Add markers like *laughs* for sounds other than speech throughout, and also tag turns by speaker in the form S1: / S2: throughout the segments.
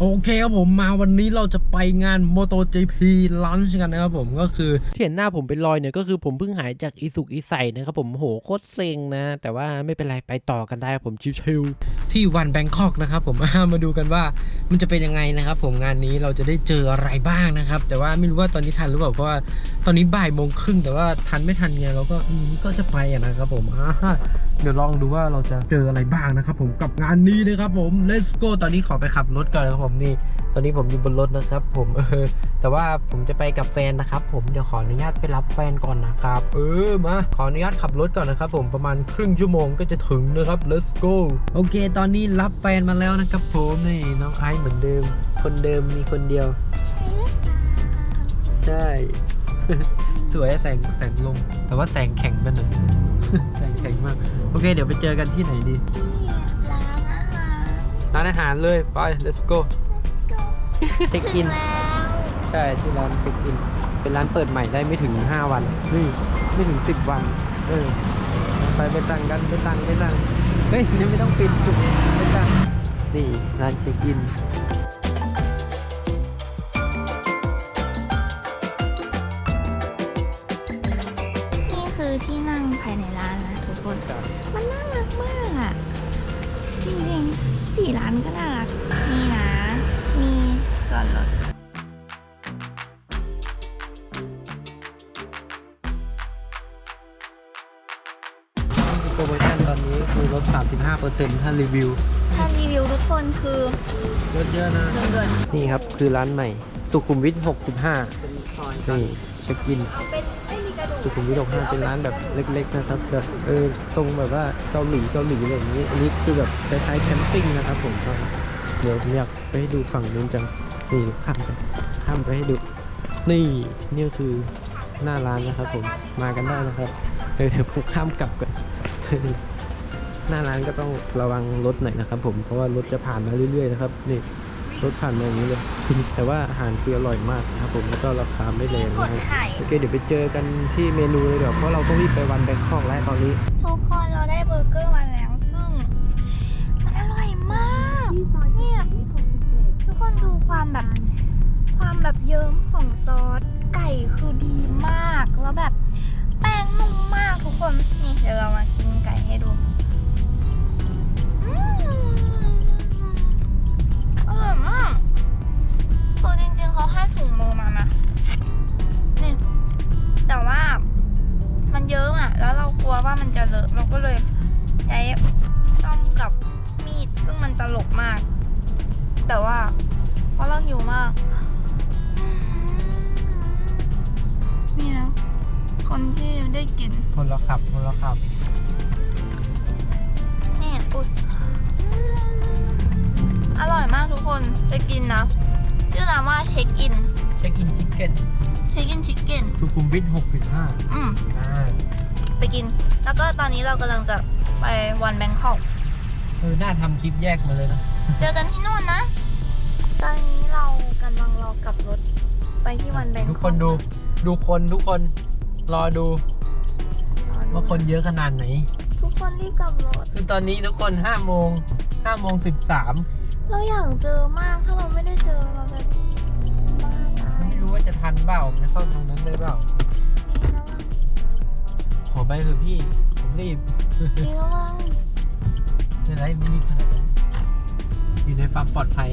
S1: โอเคครับผมมาวันนี้เราจะไปงาน MotoGP Lunch กันนะครับผมก็คือที่เห็นหน้าผมเป็นรอยเนี่ยก็คือผมเพิ่งหายจากอีสุกอีใสนะครับผมโหโคตรเซ็งนะ แต่ว่าไม่เป็นไรไปต่อกันได้ครับผมชิวๆที่วันแบงคอกนะครับผมมาดูกันว่ามันจะเป็นยังไงนะครับผมงานนี้เราจะได้เจออะไรบ้างนะครับ แต่ว่าไม่รู้ว่าตอนนี้ทันหรือเปล่าเพราะว่าตอนนี้บ่ายโมงครึ่งแต่ว่าทันไม่ทันไงเราก็ก็จะไปอะนะครับผมอ่าเดี๋ยวลองดูว่าเราจะเจออะไรบ้างนะครับผมกับงานนี้นะครับผม let's go ตอนนี้ขอไปขับรถก่อนนะครับผมนี่ตอนนี้ผมอยู่บนรถนะครับ ผมเออแต่ว่าผมจะไปกับแฟนนะครับ ผมเดี๋ยวขออนุญาตไปรับแฟนก่อนนะครับ เออมาขออนุญาตขับรถก่อนนะครับ ผมประมาณครึ่งชั่วโมงก็จะถึงนะครับ let's go โอเค ตอนนี้รับแฟนมาแล้วนะครับ ผมนี่น้องไอซ์เหมือนเดิม คนเดิมมีคนเดียวใช่สวยแสงแสงลง แต่ว่าแสงแข็งไปหน่อยแสงแข็งมาก โอเค เดี๋ยวไปเจอกันที่ไหนดี
S2: ร้านอาหาร
S1: ร้านอาหารเลย ไป let's go เช็คอิน
S2: แล้ว
S1: ใช่ที่ร้านเช็คอิน เป็นร้านเปิดใหม่ได้ไม่ถึง 5 วันนี่ไม่ถึง 10 วัน เออ ไปไปสั่งกันไปสั่งไปสั่งเฮ้ยยังไม่ต้องปิดจุดไปสั่งนี่ร้านเช็คอิน
S2: นี่านก็น่ารักนี่นะ มีส่วนลด
S1: นี่คือโปรโมชั่นตอนนี้คือลด 35%ถ้ารีวิว
S2: ถ้ารีวิวทุกคนคือ
S1: ลดเยอะนะ
S2: เงินเดือน
S1: นี่ครับ คือร้านใหม่ สุขุมวิท 65นี่เช็คอิน
S2: เอาเป็นไม่มีกระดูก
S1: สุขุมวิท65เป็นร้านแบบเล็ก ๆ นะครับแบบเออทรงแบบว่าเกาหลีเกาหลีอะไรอย่างนี้ อันนี้คือแบบคล้ายๆแคมปิ้งนะครับผมก็เดี๋ยวผมอยากไปให้ดูฝั่งนู้นจังนี่ข้ามไปข้ามไปให้ดู นี่นี่คือหน้าร้านนะครับ ผมมากันได้นะครับเออเดี๋ยวผมข้ามกลับกันหน้าร้านก็ต้องระวังรถหน่อยนะครับ ผมเพราะว่ารถจะผ่านมาเรื่อยๆนะครับนี่ รถผ่านมาอย่างนี้เลย แต่ว่าอาหารคืออร่อยมากนะครับผมแล้วก็ราคาไม่แรง
S2: กด
S1: นะครับ
S2: ไข่
S1: โอเคเดี๋ยวไปเจอกันที่เมนูเลยเดี๋ยวเพราะเราต้องรีบไปวันแบงคอกแล้วตอนนี้
S2: ทุกคนเราได้เบอร์เกอร์มาแล้วซึ่งมันอร่อยมากเนี่ยทุกคนดูความแบบความแบบเยิ้มของซอสไก่คือดีมากแล้วแบบแป้งนุ่มมากทุกคนนี่เดี๋ยวเรามากินไก่ให้ดู อืม คือจริงๆเขาให้ถุงมือมานะนี่แต่ว่ามันเยอะอะ แล้วเรากลัวว่ามันจะเลอะเราก็เลยใช้ต้อมกับมีดซึ่งมันตลกมาก แต่ว่าเพราะเราหิวมากนี่นะคนที่ได้กิน
S1: คนละขับคนละขับ
S2: นี่อุดอร่อยมากทุกคนจะกินนะ ชื่อร้านว่าเช็คอิน
S1: เช็คอินชิคเก้น
S2: เช็คอินชิคเก้น
S1: สุขุมวิท65
S2: อืม
S1: อ่า
S2: ไปกิน แล้วก็ตอนนี้เรากำลังจะไปวันแบงคอก
S1: เออน่าทำคลิปแยกมาเลยนะ
S2: เจอกันที่นู่นนะ ตอนนี้เรากำลังรอกลับรถไปที่วันแบงคอก
S1: ทุกคนดูดูคนทุกคนรอดู
S2: รอดู
S1: ว่าคนเยอะขนาดไหน
S2: ทุกคนรีบกลับรถ
S1: คือตอนนี้ทุกคน5โมง5โมง13
S2: เราอยากเจอมากถ้าเราไม่ได้เจอเราจะบ้าตาย
S1: ไม่รู้ว่าจะทันเปล่าจะเข้าทางนั้นได้เปล่าขอไปเถอะพี่ผมรีบ
S2: นี่ระวัง
S1: ไม่เป็นไรไม่รีบขนาดนั้นอยู่ในความปลอดภัย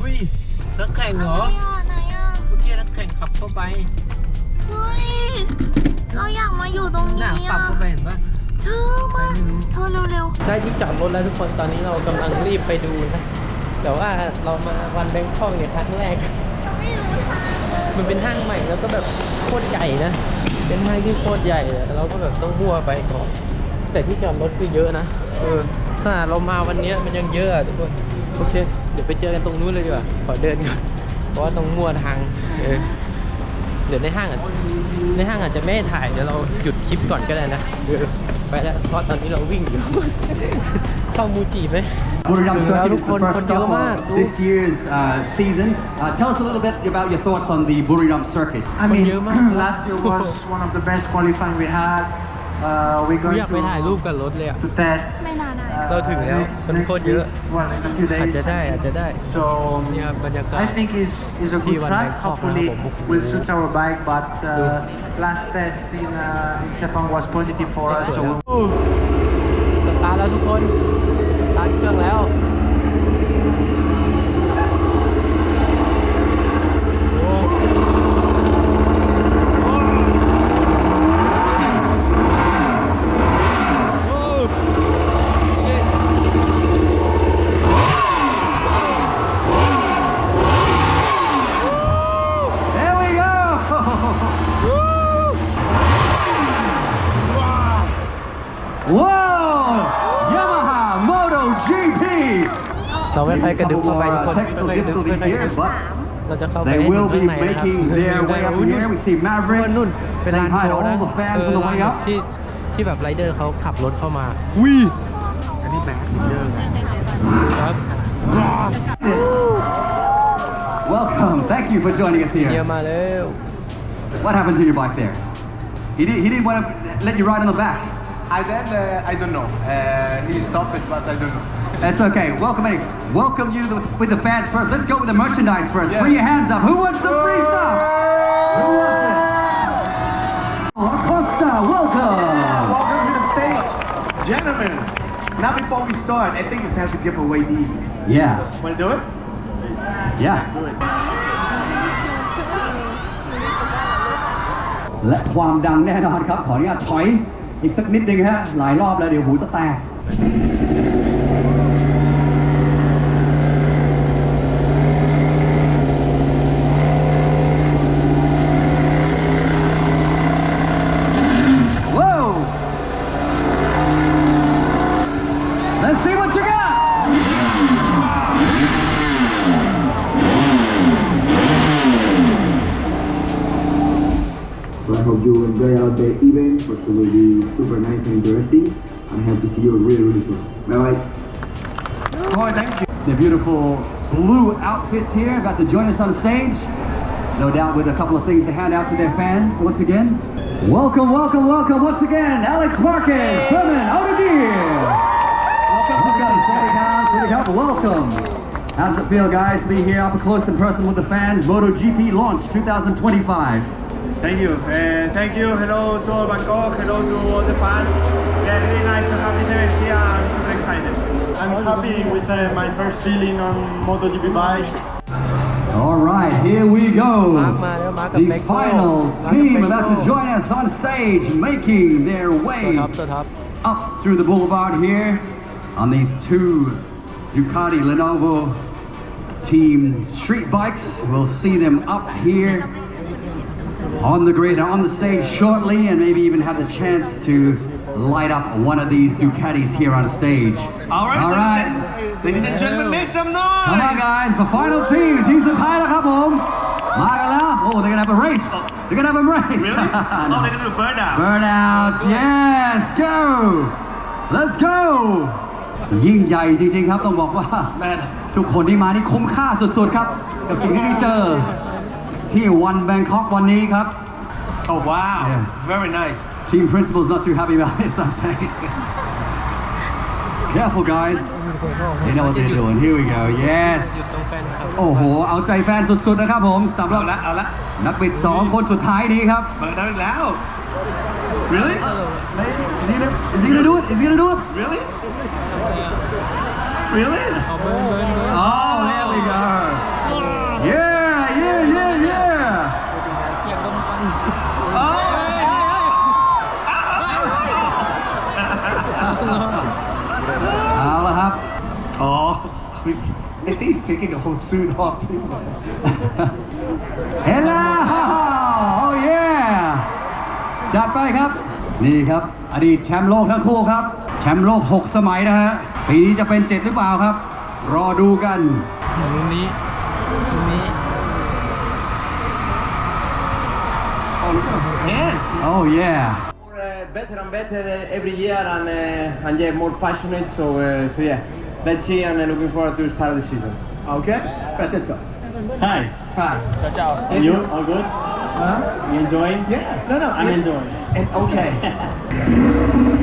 S1: อุ้ยนักแข่งเหรอ
S2: อะไรอะไหนอะ
S1: เมื่อกี้นักแข่งขับเข้าไป
S2: เฮ้ยเราอยากมาอยู่ตรง
S1: หน้า
S2: นี้
S1: ปรับ
S2: อะ
S1: เข้าไปเห็นปะ
S2: เธอมา
S1: ไม่รู้
S2: เธอเร็ว
S1: ได้ที่จอดรถแล้วทุกคนตอนนี้เรากำลังรีบไปดูนะ แต่ว่าเรามาวันแบงคอกเนี่ยครั้งแรก
S2: ๆเราไม่รู้ทางเลย
S1: มันเป็นห้างใหม่แล้วก็แบบโคตรใหญ่นะ เป็นห้างที่โคตรใหญ่เลยเราก็แบบต้องมั่วไปก่อนแต่ที่จอดรถคือเยอะนะเออขนาดเรามาวันเนี้ยมันยังเยอะอะทุกคนโอเค เดี๋ยวไปเจอกันตรงนู้นเลยดีกว่าขอเดินก่อนเพราะว่าต้องมั่วทางเออเดี๋ยวในห้างอะในห้างอาจจะไม่ให้ถ่ายเดี๋ยวเราหยุดคลิปก่อนก็ได้นะเออ ไปแล้ว *laughs* เพราะตอนนี้เราวิ่งอยู่ เข้ามูจิไหม
S3: Buriram
S1: ถึงแล้ว
S3: Circuit
S1: ทุ
S3: is
S1: กคน
S3: the
S1: ค
S3: first
S1: นเยอะ
S3: stop
S1: มาก
S3: of
S1: ดู
S3: this year's uh, season. Uh, tell us a little bit about your thoughts on the Buriram Circuit.
S4: I mean,
S1: Con nhiều *laughs* mà.
S4: last year was *laughs* one of the best qualifying we had. uh, we're
S1: กู
S4: going
S1: อยากไปถ่ายรูป
S4: to,
S1: กับรถเลยอ่ะ
S4: to test
S2: ไม่นานได้
S4: uh,
S1: เราถึงแล้ว
S4: next,
S1: มัน
S4: next
S1: โคตรเยอะ
S4: week, well, in a few
S1: อาจ
S4: days.
S1: จะได้อาจจะได้
S4: So
S1: นี่ครับบรรยากาศ
S4: I think is is a
S1: ที่
S4: good
S1: วัน
S4: track.
S1: แบงคอกนะครับ
S4: Hopefully
S1: ผม
S4: will suit our bike, but uh, last test in uh, in Sepang was positive for us. So
S1: สตาร์ทแล้วทุกคนสตาร์ทเครื่องแล้ว น
S3: Technical
S1: ไม่ค่อยกระดึ๊บไม่
S3: difficulties
S1: ค่อยกระ
S3: here,
S1: ดึ๊บ
S3: but
S1: เราจะเข้าไป
S3: they
S1: ให้ถึ
S3: will
S1: ง
S3: be
S1: ข้างในนะครับ
S3: making their way up here. We see Maverick
S1: นู่นเป็น
S3: saying
S1: ลาน
S3: hi
S1: โช
S3: to
S1: ว์นะ
S3: all the fans on the way up.
S1: ที่ที่แบบไรเดอร์เขาขับรถเข้ามา
S4: อันนี้แบ็คเยอะไง
S1: ครับ
S3: Welcome. Thank you for joining us
S1: เฮีย
S3: here.
S1: มาแล้ว
S3: What happened to your bike there? He, did, he didn't want to let you ride on the back.
S5: I then uh, I don't know. Uh, he stopped it, but I don't know.
S3: That's okay. Welcome, Eddie. Welcome you to the, with the fans first. Let's go with the merchandise first.
S5: Yeah.
S3: Put your hands up. Who wants some free stuff? Who wants it? Acosta, welcome.
S4: Welcome to the stage, gentlemen. Now before we start, I think it's time to give away these.
S3: Yeah,
S4: Want to do it?
S3: yeah. และความดังแน่นอนครับ ขออนุญาตถอยอีกสักนิดนึงฮะ หลายรอบแล้วเดี๋ยวหูจะแตก
S6: For will be super nice and interesting. I hope to see you really, really soon. Bye bye.
S4: Oh, thank you.
S3: The beautiful blue outfits here about to join us on stage. No doubt with a couple of things to hand out to their fans once again. Welcome, welcome, welcome once again, Alex Marquez, Herman Odegear. Welcome, Tom. Welcome. How does it feel, guys, to be here up a close and personal with the fans? MotoGP launch 2025.
S4: Thank you. And thank you. Hello to all Bangkok. Hello to all the fans. Yeah, really nice to have this event here. I'm super excited. I'm happy with uh, my first feeling on MotoGP bike.
S3: All right, here we go. The final team about to join us on stage, making their way up through the boulevard here on these two Ducati Lenovo team street bikes. We'll see them up here on the grid, on the stage shortly, and maybe even have the chance to light up one of these Ducatis here on stage.
S4: All right,
S3: All
S4: ladies,
S3: right.
S4: and, ladies and gentlemen, make some noise.
S3: Come on, guys. The final team. ทีมสุดท้ายแล้วครับผมมากันแล้ว Oh, they're gonna have a race. They're gonna have a race.
S4: Really?
S3: No.
S4: oh, *laughs* they're gonna do burnout.
S3: Burnout. Yes. Go. Let's go. ยิ่งใหญ่จริงๆครับต้องบอกว่า
S4: Man.
S3: ทุกคนที่มานี่คุ้มค่าสุดๆครับ กับสิ่งที่ได้เจอ ที่วันแบงคอกวันนี้ครับ
S4: Oh wow.
S3: Yeah.
S4: Very nice.
S3: Team principal's not too happy about *laughs* this, I'm saying. Careful, guys. They know what they're doing. Here we go.
S1: ตรง
S3: Yes.
S1: แฟนคลับ
S3: โอ้โห เอาใจแฟนสุดๆนะครับผมสำหรับ
S4: เอาละเอาละ
S3: นักบิด 2 คนสุดท้ายนี้ครับ
S4: เปิดได้อีกแล้ว Really?
S3: Is he gonna, is he gonna do it? Is he gonna do it?
S4: Really? Really?
S1: เอาเบิร์นเบิร์นเบิ
S4: he's- I think he's taking the whole suit off too.
S3: เฮล o โอ้ยจัดไปครับ นี่ครับ อดีตแชมป์โลกทั้งคู่ครับ แชมป์โลก 6 สมัยนะฮะ ปีนี้จะเป็น 7 หรือเปล่าครับ รอดูกัน
S1: มุมนี้มุมนี้
S4: Oh, look at his hand.
S3: Oh yeah
S5: More, uh, better and better uh, every year and uh, and yeah, more passionate. So uh, so yeah, let's see and uh, looking forward to start the season.
S4: Okay, Francesco.
S7: Hi,
S4: Hi. Ciao.
S7: and you? All good?
S4: Huh?
S7: You enjoying?
S4: Yeah. No, no.
S7: I'm
S4: yeah.
S7: enjoying.
S5: And okay. *laughs*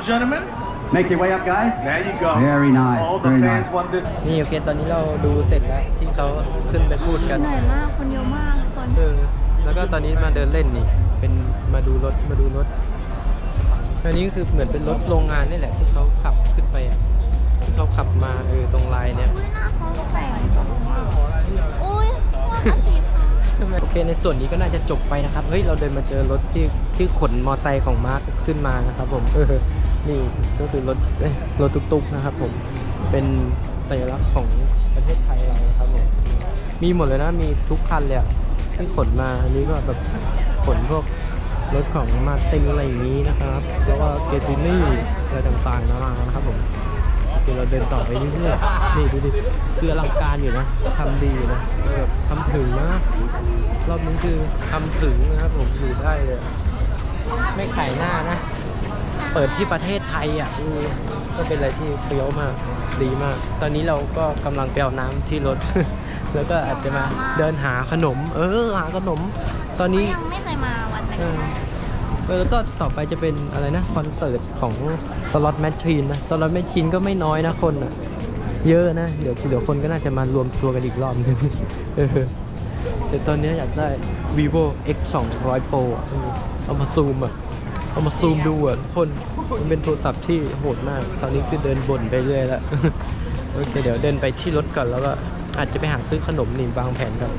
S4: li- line up, gentlemen.
S3: Make your way up, guys.
S4: There you go.
S3: Very nice,
S4: All the
S3: very
S4: fans
S3: nice.
S4: want this.
S1: นี่โอเคตอนนี้เราดูเสร็จแล้วที่เขาขึ้นไปพูดกัน
S2: เหนื่อยมากคนเยอะมากทุกคน
S1: เออแล้วก็ตอนนี้มาเดินเล่นนี่ เป็นมาดูรถมาดูรถอันนี้ก็คือเหมือนเป็นรถโรงงานนี่แหละที่เขาขับขึ้นไปอะที่เขาขับมาเออตรงไลน์เนี่ย
S2: อุ้ยหน้าเขาแสงอุ้ยว่าเขาสีฟ้า
S1: โอเคในส่วนนี้ก็น่าจะจบไปนะครับ เฮ้ย เราเดินมาเจอรถที่ที่ขนมอไซค์ของมาร์คขึ้นมานะครับผมเออ นี่ก็คือรถรถตุกๆนะครับผมเป็นสัญลักษณ์ของประเทศไทยเรานะครับผมมีหมดเลยนะมีทุกคันเลยที่ขนมาอันนี้ก็แบบขนพวกรถของมาตินอะไรอย่างนี้นะครับแล้วก็เกซินี่อะไรต่างๆนานานะครับผมเดี๋ยวเราเดินต่อไปเรื่อยๆนี่ดูดิคืออลังการอยู่นะทำดีนะแบบทำถึงนะรอบนี้คือทำถึงนะครับผมอยู่ได้เลย ไม่ขายหน้านะ เปิดที่ประเทศไทยอะอือก็เป็นอะไรที่เฟี้ยวมากดีมาก ตอนนี้เราก็กำลังไปเอาน้ำที่รถ แล้วก็อาจจะมาเดินหาขนม เออหาขนม ตอนนี้
S2: ยังไม่เคยมาวัดแบง
S1: เอ
S2: ค์
S1: อเออแล้วก็ต่อไปจะเป็นอะไรนะคอนเสิร์ตของสล็อตแมชชีนนะสล็อตแมชชีนก็ไม่น้อยนะคนอะเยอะนะ เดี๋ยวเดี๋ยวคนก็น่าจะมารวมตัวกันอีกรอบนึงเออแต่ตอนนี้อยากได้ vivo x 2 0 0 pro อะเออเอามาซูมอะ เอามาซูมดูอะทุกคนมันเป็นโทรศัพท์ที่โหดมาก ตอนนี้คือเดินบ่นไปเรื่อยแล้วโอเคเดี๋ยวเดินไปที่รถก่อนแล้วก็อาจจะไปหาซื้อขนมนี่วางแผนครับ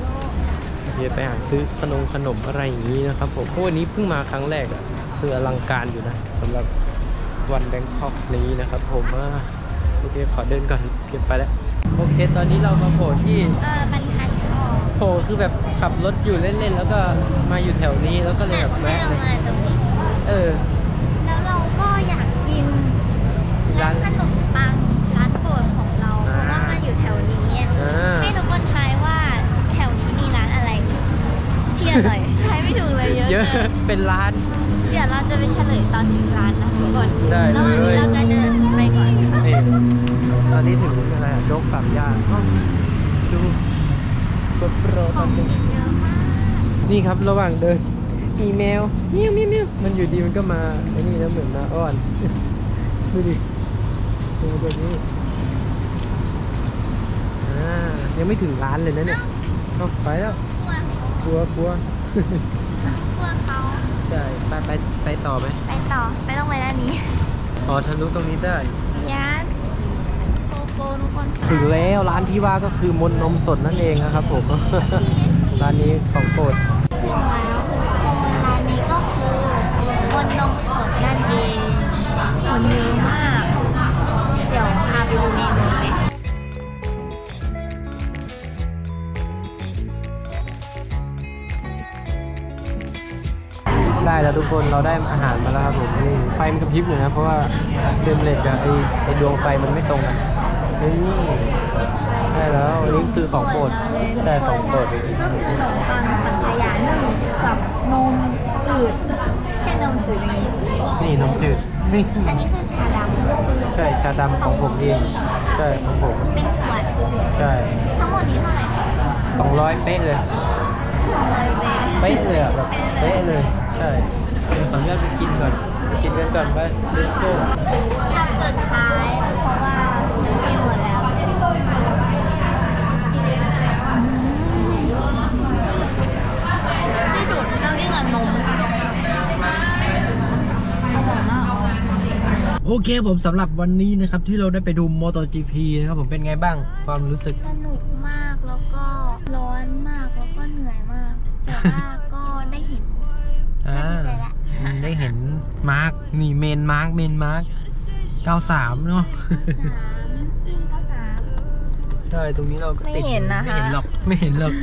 S1: เดี๋ยวไปหาซื้อขนมขนมอะไรอย่างนี้นะครับผมเพราะวันนี้เพิ่งมาครั้งแรกอะคืออลังการอยู่นะสำหรับวันแบงคอกนี้นะครับผมอ่าโอเคขอเดินก่อนเก็บไปแล้วโอเค ตอนนี้เรามาโผล่ที่
S2: เออบรรทัดทอง
S1: โผล่คือแบบขับรถอยู่เล่นๆ แล้วก็มาอยู่แถวนี้แล้วก็เลยแบบ
S2: แม่
S1: แวะ
S2: เรา
S1: เลย
S2: มาตรงนี้
S1: เออ
S2: แล้วเราก็อยากกิน
S1: ร้า
S2: ร้านนขนมปังร้านโปรดของเรา เพ
S1: อ่า
S2: ราะว่ามาอยู่แถวนี้
S1: อ่า
S2: ให้ทุกคนทายว่าแถวนี้มีร้านอะไรที่อร่อย ทายไม่ถูกเลยเยอะ
S1: เยอะ
S2: เกิน
S1: เป็นร้าน
S2: เดี๋ยวเราจะไปเฉลยตอนถึงร้านนะทุกคน
S1: ได้เลย
S2: ระหว่างนี้เราจะเดินไปก่อน
S1: นี่ตอนนี้ถึงอะไรอะโจ๊กสามย่านอ้าวดูกดโปรตอนนี้
S2: เยอะมาก
S1: นี่ครับระหว่างเดิน มีแมวมิวมิวมิวมันอยู่ดีมันก็มาไอ้นี่นะเหมือนมาอ้อน ดูดิดูแบบนี้อ่ายังไม่ถึงร้านเลยนะเนี่ยเอาไปแล้ว
S2: กลัว
S1: กลัวกลัว
S2: กลัวเขา
S1: ใช่ไปไปไปต่อไหม
S2: ไปต่อไปต้องไปด้านนี้
S1: อ๋อทะลุตรงนี้ได้
S2: yes โกโก้ทุกคน
S1: ถึงแล้วร้านที่ว่าก็คือมนต์นมสดนั่นเองนะครับผมร้านนี้ของโปรด
S2: เยอะมาก เดี๋ยวพาไปดูเมนูไหม
S1: ได้แล้วทุกคนเราได้อาหารมาแล้วครับผมนี่ไฟมันกระพริบอยู่นะ เพราะว่าเดมเล็กกับไอไอดวงไฟมันไม่ตรงกันนี่ได้แล้วอันนี้คือของโปรดได้ของโปรด
S2: ก็คือขนมปังสังขยานึ่งกับนมจืดแค่นมจืดอย่างนี้
S1: นี่นมจืด นี่
S2: อันนี้คือชาดำ
S1: ใช่ชาดำของผมเองใช่ของผม
S2: เป็นขวด
S1: ใช่
S2: ทั้งหมดนี้เท่าไหร่คะ
S1: สองร้อยเป๊ะเลย
S2: สองร้อยเบ
S1: เป๊ะเลยอะแบบเป๊ะเลยใช่เดี๋ยวขออนุญาตไปกินก่อนไปกินกันก่อนไปเลสโก้
S2: ทำสุดท้ายเพราะว่าจะกินหมดแล้วที่สุดเรากินกับนม
S1: โอเคผมสำหรับวันนี้นะครับที่เราได้ไปดู MotoGP นะครับผมเป็นไงบ้างความรู้สึก
S2: สนุกมากแล้วก็ร้อนมากแล้วก็เหนื่อยมากแต่ว่าก็ได้เห็น
S1: อ่า
S2: ได้ดีใจละ
S1: อืมได้เห็นมาร์กนี่เมนมาร์กเมนมาร์ก93 เนาะ
S2: สามก็สาม
S1: ใช่ตรงนี้เราก็
S2: ไม่
S1: ติด
S2: เห็นนะคะ
S1: ไม่เห็นหรอกไม่เห็นหรอก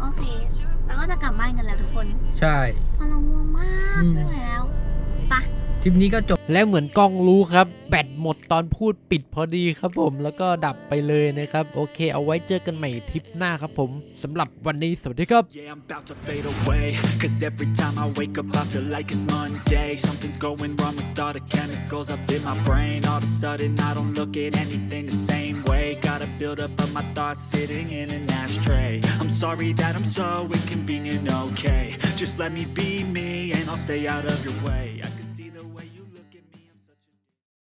S2: โอเคแล้วก็จะกลับบ้านกันแล้วทุกคน
S1: ใช่
S2: เพอเราง่วงมาก
S1: อืม
S2: ไม่ไหวแล้วไปะ
S1: ทริปนี้ก็จบและเหมือนกล้องรู้ครับ แบตหมดตอนพูดปิดพอดีครับผมแล้วก็ดับไปเลยนะครับ โอเค เอาไว้เจอกันใหม่ทริปหน้าครับผมสำหรับวันนี้สวัสดีครับ
S7: Yeah, I'm about to fade away. Cause every time I wake up, I feel like it's Monday. Something's going wrong with all the chemicals up in my brain. All of a sudden, I don't look at anything the same way. Gotta build up of my thoughts sitting in an ashtray. I'm sorry that I'm so inconvenient, okay? Just let me be me and I'll stay out of your way. I